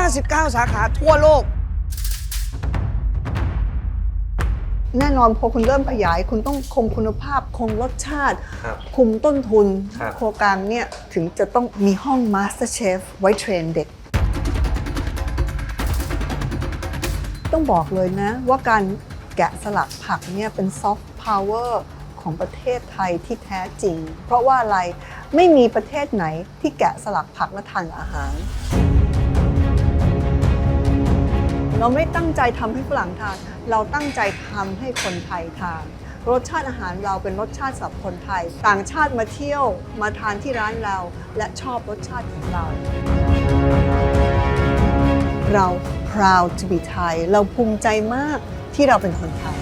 59 สาขาทั่วโลก แน่นอนพอคุณเริ่มขยาย คุณต้องคงคุณภาพคงรสชาติ ครับ คุมต้นทุน ครับ โครงการเนี่ยถึงจะต้องมีห้อง Master Chef ไว้เทรนเด็ก ต้องบอกเลยนะว่าการแกะสลักผักเนี่ยเป็นซอฟต์พาวเวอร์ของประเทศไทยที่แท้จริง เพราะว่าอะไรไม่มีประเทศไหนที่แกะสลักผักและทานอาหาร เราไม่ตั้งใจทำให้ฝรั่งทาน เราตั้งใจทำให้คนไทยทาน รสชาติอาหารเราเป็นรสชาติสำหรับคนไทย ต่างชาติมาเที่ยวมาทานที่ร้านเรา และชอบรสชาติของเรา เรา proud to be Thai เราภูมิใจมากที่เราเป็นคนไทย